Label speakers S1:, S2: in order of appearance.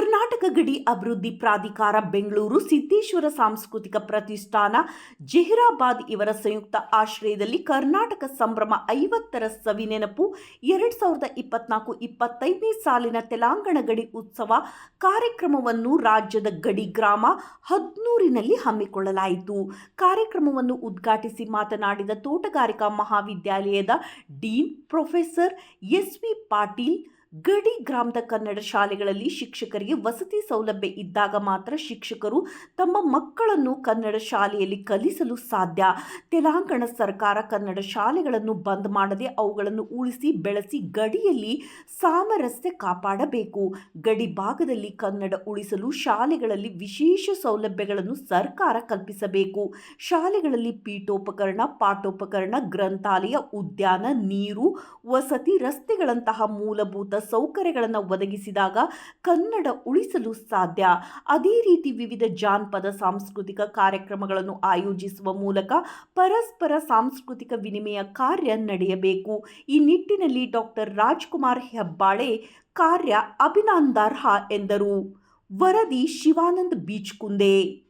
S1: ಕರ್ನಾಟಕ ಗಡಿ ಅಭಿವೃದ್ಧಿ ಪ್ರಾಧಿಕಾರ ಬೆಂಗಳೂರು ಸಿದ್ದೇಶ್ವರ ಸಾಂಸ್ಕೃತಿಕ ಪ್ರತಿಷ್ಠಾನ ಜೆಹರಾಬಾದ್ ಇವರ ಸಂಯುಕ್ತ ಆಶ್ರಯದಲ್ಲಿ ಕರ್ನಾಟಕ ಸಂಭ್ರಮ ಐವತ್ತರ ಸವಿನೆನಪು ಎರಡ್ ಸಾವಿರದ ಇಪ್ಪತ್ನಾಲ್ಕು ಇಪ್ಪತ್ತೈದನೇ ಸಾಲಿನ ತೆಲಂಗಾಣ ಗಡಿ ಉತ್ಸವ ಕಾರ್ಯಕ್ರಮವನ್ನು ರಾಜ್ಯದ ಗಡಿ ಗ್ರಾಮ ಹದ್ನೂರಿನಲ್ಲಿ ಹಮ್ಮಿಕೊಳ್ಳಲಾಯಿತು. ಕಾರ್ಯಕ್ರಮವನ್ನು ಉದ್ಘಾಟಿಸಿ ಮಾತನಾಡಿದ ತೋಟಗಾರಿಕಾ ಮಹಾವಿದ್ಯಾಲಯದ dean professor S V Patil ಗಡಿ ಗ್ರಾಮದ ಕನ್ನಡ ಶಾಲೆಗಳಲ್ಲಿ ಶಿಕ್ಷಕರಿಗೆ ವಸತಿ ಸೌಲಭ್ಯ ಇದ್ದಾಗ ಮಾತ್ರ ಶಿಕ್ಷಕರು ತಮ್ಮ ಮಕ್ಕಳನ್ನು ಕನ್ನಡ ಶಾಲೆಯಲ್ಲಿ ಕಲಿಸಲು ಸಾಧ್ಯ. ತೆಲಂಗಾಣ ಸರ್ಕಾರ ಕನ್ನಡ ಶಾಲೆಗಳನ್ನು ಬಂದ್ ಮಾಡದೆ ಅವುಗಳನ್ನು ಉಳಿಸಿ ಬೆಳೆಸಿ ಗಡಿಯಲ್ಲಿ ಸಾಮರಸ್ಯ ಕಾಪಾಡಬೇಕು. ಗಡಿ ಭಾಗದಲ್ಲಿ ಕನ್ನಡ ಉಳಿಸಲು ಶಾಲೆಗಳಲ್ಲಿ ವಿಶೇಷ ಸೌಲಭ್ಯಗಳನ್ನು ಸರ್ಕಾರ ಕಲ್ಪಿಸಬೇಕು. ಶಾಲೆಗಳಲ್ಲಿ ಪೀಠೋಪಕರಣ, ಪಾಠೋಪಕರಣ, ಗ್ರಂಥಾಲಯ, ಉದ್ಯಾನ, ನೀರು, ವಸತಿ ರಸ್ತೆಗಳಂತಹ ಮೂಲಭೂತ ಸೌಕರ್ಯಗಳನ್ನು ಒದಗಿಸಿದಾಗ ಕನ್ನಡ ಉಳಿಸಲು ಸಾಧ್ಯ. ಅದೇ ರೀತಿ ವಿವಿಧ ಜಾನಪದ, ಸಾಂಸ್ಕೃತಿಕ ಕಾರ್ಯಕ್ರಮಗಳನ್ನು ಆಯೋಜಿಸುವ ಮೂಲಕ ಪರಸ್ಪರ ಸಾಂಸ್ಕೃತಿಕ ವಿನಿಮಯ ಕಾರ್ಯ ನಡೆಯಬೇಕು. ಈ ನಿಟ್ಟಿನಲ್ಲಿ ಡಾಕ್ಟರ್ ರಾಜ್ಕುಮಾರ್ ಹೆಬ್ಬಾಳೆ ಕಾರ್ಯ ಅಭಿನಂದಾರ್ಹ ಎಂದರು. ವರದಿ ಶಿವಾನಂದ್ ಬೀಚ್ ಕುಂದೆ